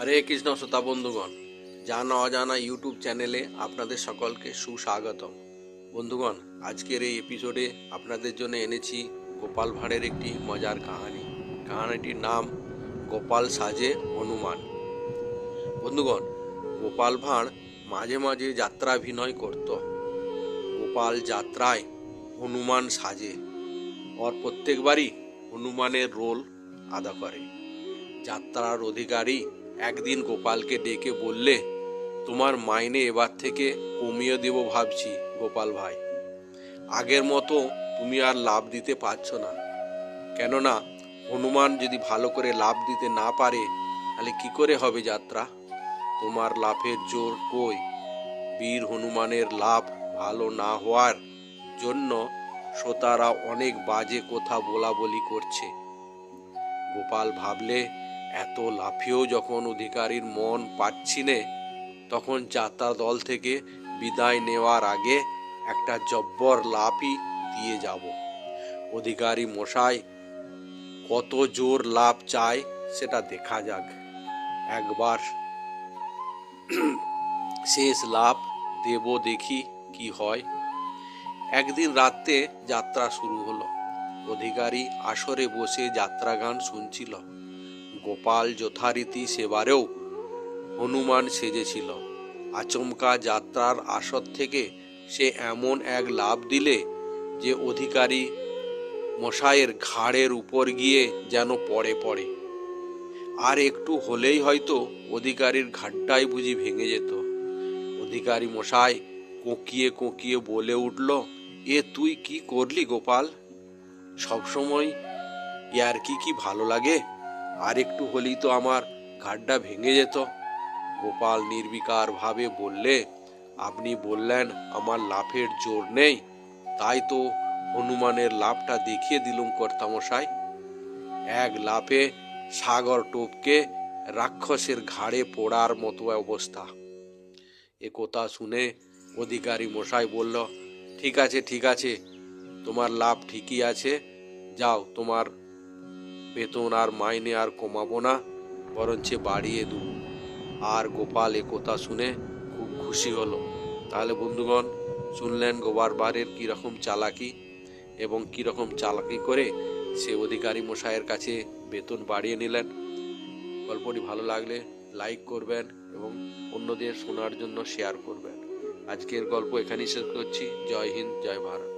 হরে কৃষ্ণ শ্রোতা বন্ধুগণ, জানা অজানা ইউটিউব চ্যানেলে আপনাদের সকলকে সুস্বাগতম। বন্ধুগণ, আজকের এই এপিসোডে আপনাদের জন্য এনেছি গোপাল ভাঁড়ের একটি মজার কাহিনী। কাহিনীটির নাম গোপাল সাজে হনুমান। বন্ধুগণ, গোপাল ভাঁড় মাঝে মাঝে যাত্রাভিনয় করত। গোপাল যাত্রায় হনুমান সাজে। ওর প্রত্যেকবারই হনুমানের রোল আদা করে। যাত্রার অধিকারী একদিন গোপালকে ডেকে বললে, তোমার মাইনে এবার থেকে কমিয়ে দেব ভাবছি, গোপাল ভাই। আগের মতো তুমি আর লাভ দিতে পারছ না। কেননা, হনুমান যদি ভালো করে লাভ দিতে না পারে, তাহলে কি করে হবে যাত্রা? তোমার লাভের জোর কই? বীর হনুমানের লাভ ভালো না হওয়ার জন্য শ্রোতারা অনেক বাজে কথা বলা বলি করছে। গোপাল ভাবলে এত লাফিয়েও যখন অধিকারীর মন পাচ্ছি নে তখন যাত্রা দল থেকে বিদায় নেওয়ার আগে একটা জব্বর লাফই দিয়ে যাব। অধিকারী মশাই, কত জোর লাভ চায় সেটা দেখা যাক। একবার শেষ লাভ দেব দেখি কি হয়। একদিন রাতে যাত্রা শুরু হলো। অধিকারী আসরে বসে যাত্রা গান শুনছিল। গোপাল যথারীতি সেবারেও হনুমান সেজেছিল। আচমকা যাত্রার আসর থেকে সে এমন এক লাভ দিলে যে অধিকারী মশায়ের ঘাড়ের উপর গিয়ে যেন পড়ে পড়ে। আর একটু হলেই হয়তো অধিকারীর ঘাটটাই বুঝি ভেঙে যেত। অধিকারী মশাই কোকিয়ে কোকিয়ে বলে উঠল, এ তুই কি করলি গোপাল? সবসময় ইয়ার কি কি ভালো লাগে? আর একটু হলেই তো আমার ঘাটটা ভেঙে যেত। গোপাল নির্বিকার ভাবে বললে, আপনি বললেন আমার লাফের জোর নেই, তাই তো হনুমানের লাভটা দেখিয়ে দিলুম কর্তামশাই। এক লাফে সাগর টোপকে রাক্ষসের ঘাড়ে পড়ার মতো অবস্থা। এ কথা শুনে অধিকারী মশাই বলল, ঠিক আছে ঠিক আছে, তোমার লাভ ঠিকই আছে, যাও তোমার বেতন আর মাইনে আর কমাবো না, বরঞ্চ বাড়িয়ে দেব। আর গোপাল এ কথা শুনে খুব খুশি হলো। তাহলে বন্ধুগণ, শুনলেন গোবার বারের কীরকম চালাকি এবং কীরকম চালাকি করে সে অধিকারী মশাইয়ের কাছে বেতন বাড়িয়ে নিলেন। গল্পটি ভালো লাগলে লাইক করবেন এবং অন্যদের শোনার জন্য শেয়ার করবেন। আজকের গল্প এখানেই শেষ করছি। জয় হিন্দ, জয় ভারত।